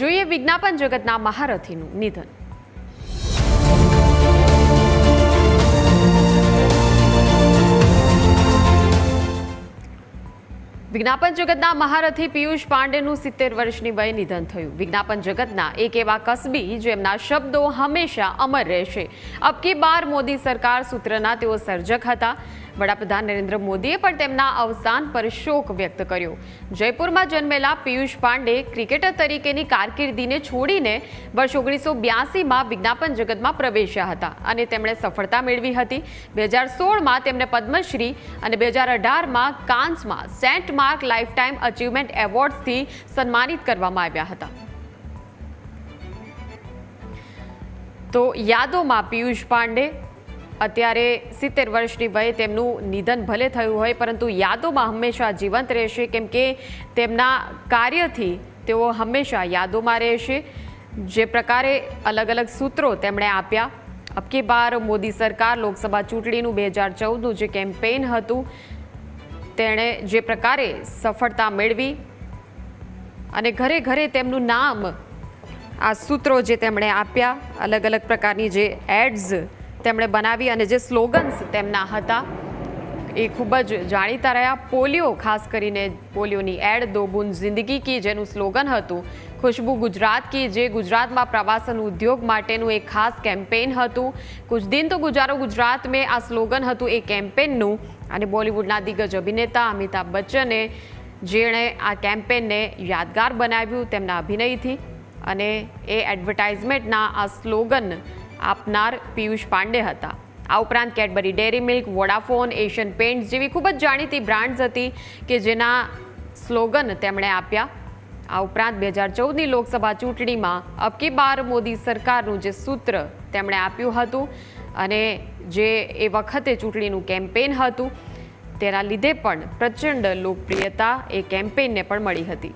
જોઈએ વિજ્ઞાપન જગતના મહારથીનું નિધન. વિજ્ઞાપન જગતના મહારથી પિયુષ પાંડેનું સિત્તેર વર્ષની વયે નિધન થયું. વિજ્ઞાપન જગતના એક એવા કસબી જેમના શબ્દો હંમેશા અમર રહેશે. અબકી બાર મોદી સરકાર સૂત્રના તેઓ સર્જક હતા. વડાપ્રધાન નરેન્દ્ર મોદીએ પણ તેમના અવસાન પર શોક વ્યક્ત કર્યો. જયપુરમાં જન્મેલા પિયુષ પાંડે ક્રિકેટર તરીકેની કારકિર્દીને છોડીને વર્ષ ઓગણીસો બ્યાસીમાં વિજ્ઞાપન જગતમાં પ્રવેશ્યા હતા અને તેમણે સફળતા મેળવી હતી. બે હજાર સોળમાં તેમને પદ્મશ્રી અને બે હજાર અઢારમાં કાન્સમાં સેન્ટ માર્ક લાઇફટાઇમ અચીવમેન્ટ એવોર્ડ્સથી સન્માનિત કરવામાં આવ્યા હતા. તો યાદોમાં પિયુષ પાંડે, અત્યારે સિત્તેર વર્ષની વયે તેમનું નિધન ભલે થયું હોય, પરંતુ યાદોમાં હંમેશા જીવંત રહેશે, કેમ કે તેમના કાર્યથી તેઓ હંમેશા યાદોમાં રહેશે. જે પ્રકારે અલગ અલગ સૂત્રો તેમણે આપ્યા. અબકી બાર મોદી સરકાર લોકસભા ચૂંટણીનું બે હજાર ચૌદનું જે કેમ્પેઇન હતું તેણે જે પ્રકારે સફળતા મેળવી અને ઘરે ઘરે તેમનું નામ આ સૂત્રો જે તેમણે આપ્યા, અલગ અલગ પ્રકારની જે એડ્સ તેમણે બનાવી અને જે સ્લોગન્સ તેમના હતા, એ ખૂબ જ જાણીતા રહ્યા. પોલિયો, ખાસ કરીને પોલિયોની એડ, દો જિંદગી કી, જેનું સ્લોગન હતું ખુશ્બુ ગુજરાત કી, જે ગુજરાતમાં પ્રવાસન ઉદ્યોગ માટેનું એક ખાસ કેમ્પેઇન હતું. કુછ દિન તો ગુજારો ગુજરાત મેં આ સ્લોગન હતું એ કેમ્પેઇનનું અને બોલિવૂડના દિગ્ગજ અભિનેતા અમિતાભ બચ્ચને જેણે આ કેમ્પેઇનને યાદગાર બનાવ્યું તેમના અભિનયથી. અને એ એડવર્ટાઇઝમેન્ટના આ સ્લોગન આપનાર પિયુષ પાંડે હતા. આ ઉપરાંત Cadbury Dairy Milk, Vodafone, Asian Paints જેવી ખૂબ જ જાણીતી બ્રાન્ડ્સ હતી કે જેના સ્લોગન તેમણે આપ્યા. આ ઉપરાંત બે હજાર ચૌદની લોકસભા ચૂંટણીમાં અબકી બાર મોદી સરકારનું જે સૂત્ર તેમણે આપ્યું હતું અને જે એ વખતે ચૂંટણીનું કેમ્પેન હતું, તેના લીધે પણ પ્રચંડ લોકપ્રિયતા એ કેમ્પેનને પણ મળી હતી.